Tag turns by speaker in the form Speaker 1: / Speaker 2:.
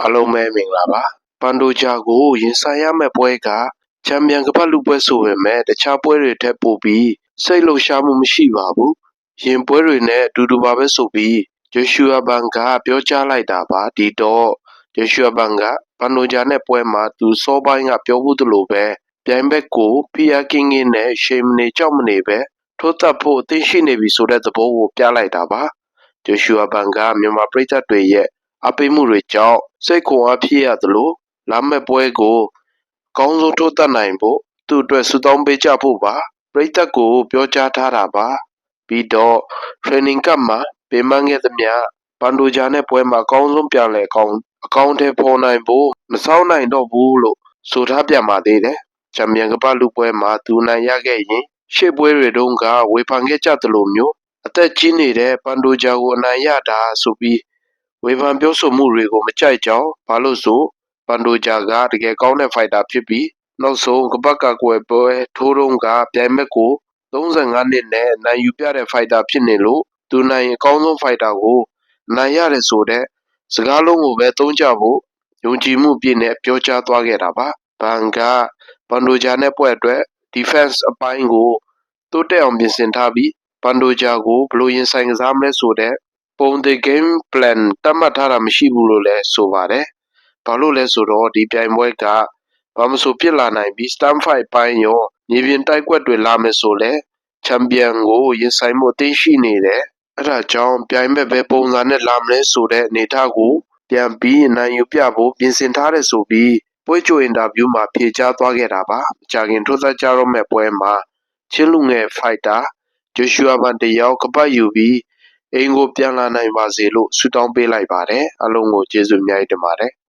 Speaker 1: အားလုံးပဲမင်္ဂလာပါပန်ဒိုဂျာကိုရင်ဆိုင်ရမယ့်ပွဲကချန်ပီယံကပတ်လူပွဲဆိုပေမဲ့တခြားပွဲတွေထက်ပိုပြီးစိတ်လှုပ်ရှားမှုမရှိပါဘူးရင်ပွဲတွေနဲ့အတူတူပါပဲဆိုပြီးဂျိုရှူအာဘန်ကပြောကြားလိုက်တာပါဒီတော့ဂျိုရှူအာဘန်ကပန်ဒိုဂျာနဲ့ပွဲမှာသူစောပိုင်းကပြောမှုသလိုပဲပြိုင်ဘက်ကိုဖီယာကင်းကင်းနဲ့ရှေမနေကြောက်မနေပဲထိုးသက်ဖို့အသင့်ရှိနေပြီဆိုတဲ့သဘောကိုပြလိုက်တာပါဂျိုရှူအာဘန်ကမြန်မာပြည်သက်တွေရဲ့ အပိမှုတွေကြောင့်စိတ်ခွန်အားဖြစ်ရသလို လာမယ့်ပွဲကို အကောင်းဆုံးထိုးသက်နိုင်ဖို့ သူ့အတွက်ဆုတောင်းပေးကြဖို့ပါပြည်သက်ကို ပြောကြားထားတာပါ ပြီးတော့ training camp မှာပြင်ပန်းခဲ့သမျှပန်ဒိုဂျာနဲ့ပွဲမှာ အကောင်းဆုံးပြန်လဲအကောင်းအကောင်းထဲပေါ်နိုင်ဖို့မဆောင်နိုင်တော့ဘူးလို့ ဆိုထားပြန်ပါသေးတယ် ချန်ပီယံကပလူပွဲမှာ သူနိုင်ရခဲ့ရင် ရှေ့ပွဲတွေတုန်းက ဝေဖန်ခဲ့ကြသလိုမျိုး အသက်ကြီးနေတဲ့ပန်ဒိုဂျာကို အနိုင်ရတာဆိုပြီး ဝေဖန်ပြောဆိုမှုတွေကိုမကြိုက်ကြောင်းဘာလို့ဆိုပန်ဒိုဂျာကတကယ်ကောင်းတဲ့ဖိုက်တာဖြစ်ပြီးနောက်ဆုံးကပတ်ကကွယ်ပွဲထိုးတုံးကပြိုင်ဘက်ကို35နှစ်နဲ့နိုင်ယူပြတဲ့ဖိုက်တာဖြစ်နေလို့သူနိုင်အကောင်းဆုံးဖိုက်တာကိုနိုင်ရတယ်ဆိုတဲ့စကားလုံးကိုပဲသုံးကြဖို့ယုံကြည်မှုပြည့်နဲ့ပြောကြားသွားခဲ့တာပါဘန်ကပန်ဒိုဂျာနဲ့ပွဲအတွက် defense အပိုင်းကိုတိုးတက်အောင်ပြင်ဆင်ထားပြီးပန်ဒိုဂျာကိုဘလို့ရင်ဆိုင်ကစားမလဲဆိုတဲ့ ပုံသေး game plan တတ်မှတ်ထားတာမရှိဘူးလို့လည်းဆိုပါတယ်။ဘာလို့လဲဆိုတော့ဒီပြိုင်ပွဲကဘာမဆိုဖြစ်လာနိုင်ပြီး stand fight ပိုင်းရောမြေပြင်တိုက်ကွက်တွေလာမယ်ဆိုလဲချန်ပီယံကိုရင်ဆိုင်မှုအသင့်ရှိနေတယ်။အဲဒါကြောင့်ပြိုင်မဲ့ပဲပုံစံနဲ့လာမလဲဆိုတဲ့အနေအထားကိုပြန်ပြီးနိုင်ယူပြဖို့ပြင်ဆင်ထားတယ်ဆိုပြီးပွဲကြိုအင်တာဗျူးမှာဖြေကြားသွားခဲ့တာပါ။ကြာခင်ထိုးသက်ကြတော့မဲ့ပွဲမှာချင်းလူငယ်ဖိုက်တာဂျိုရှူအာဘန်တယောက်ကပတ်ယူပြီး အိမ်ကိုပြန်လာနိုင်ပါစေလို့ ဆုတောင်းပေးလိုက်ပါတယ်အလုံးကို ကျေးဇူးအများကြီးတင်ပါတယ်